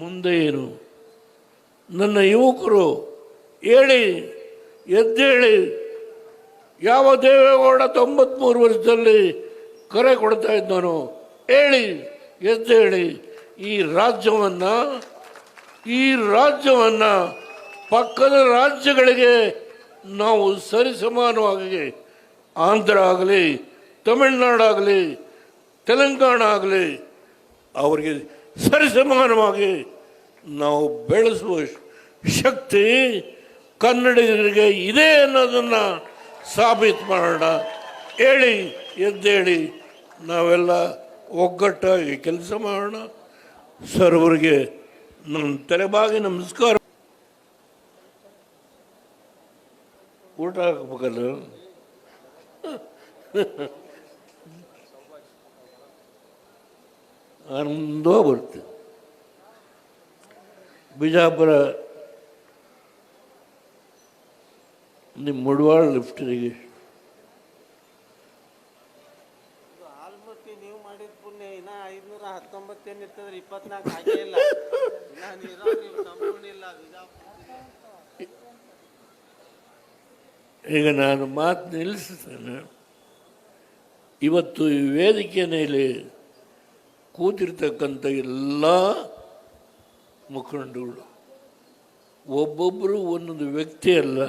ಮುಂದೆ ಏನು ನನ್ನ ಯುವಕರು ಹೇಳಿ, ಎದ್ದೇಳಿ. ಯಾವ ದೇವೇಗೌಡ ತೊಂಬತ್ಮೂರು ವರ್ಷದಲ್ಲಿ ಕರೆ ಕೊಡ್ತಾ ಇದ್ದಾನೋ, ಹೇಳಿ, ಎದ್ದೇಳಿ. ಈ ರಾಜ್ಯವನ್ನು ಈ ರಾಜ್ಯವನ್ನು ಪಕ್ಕದ ರಾಜ್ಯಗಳಿಗೆ ನಾವು ಸರಿಸಮಾನವಾಗಿ ಆಂಧ್ರ ಆಗಲಿ ತಮಿಳ್ನಾಡಾಗಲಿ ತೆಲಂಗಾಣ ಆಗಲಿ, ಅವರಿಗೆ ಸರಿಸಮಾನವಾಗಿ ನಾವು ಬೆಳೆಸುವ ಶಕ್ತಿ ಕನ್ನಡಿಗರಿಗೆ ಇದೆ ಅನ್ನೋದನ್ನು ಸಾಬೀತು ಮಾಡೋಣ. ಹೇಳಿ, ಎದ್ದೇಳಿ, ನಾವೆಲ್ಲ ಒಗ್ಗಟ್ಟಾಗಿ ಕೆಲಸ ಮಾಡೋಣ. ಸರ್ವರಿಗೆ ನನ್ನ ತಲೆಬಾಗಿ ನಮಸ್ಕಾರ. ಊಟ ಹಾಕ್ಬೇಕಲ್ಲ? ಆನಂದ ಬರುತ್ತೆ. ಬಿಜಾಪುರ ನಿಮ್ಮ ಮುಡವಾಳ ಲಿಫ್ಟ್ ಈಗ ನಾನು ಮಾತು ನಿಲ್ಲಿಸ್ತೇನೆ ಇವತ್ತು ಈ ವೇದಿಕೆ ಮೇಲೆ ಕೂತಿರ್ತಕ್ಕಂಥ ಎಲ್ಲ ಮುಖಂಡಗಳು ಒಬ್ಬೊಬ್ಬರು ಒಂದೊಂದು ವ್ಯಕ್ತಿ ಅಲ್ಲ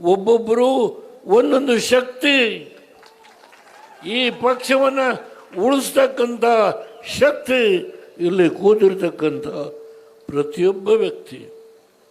ಒಬ್ಬೊಬ್ಬರು ಒಂದೊಂದು ಶಕ್ತಿ. ಈ ಪಕ್ಷವನ್ನು ಉಳಿಸ್ತಕ್ಕಂಥ ಶಕ್ತಿ ಇಲ್ಲಿ ಕೂತಿರ್ತಕ್ಕಂಥ ಪ್ರತಿಯೊಬ್ಬ ವ್ಯಕ್ತಿ.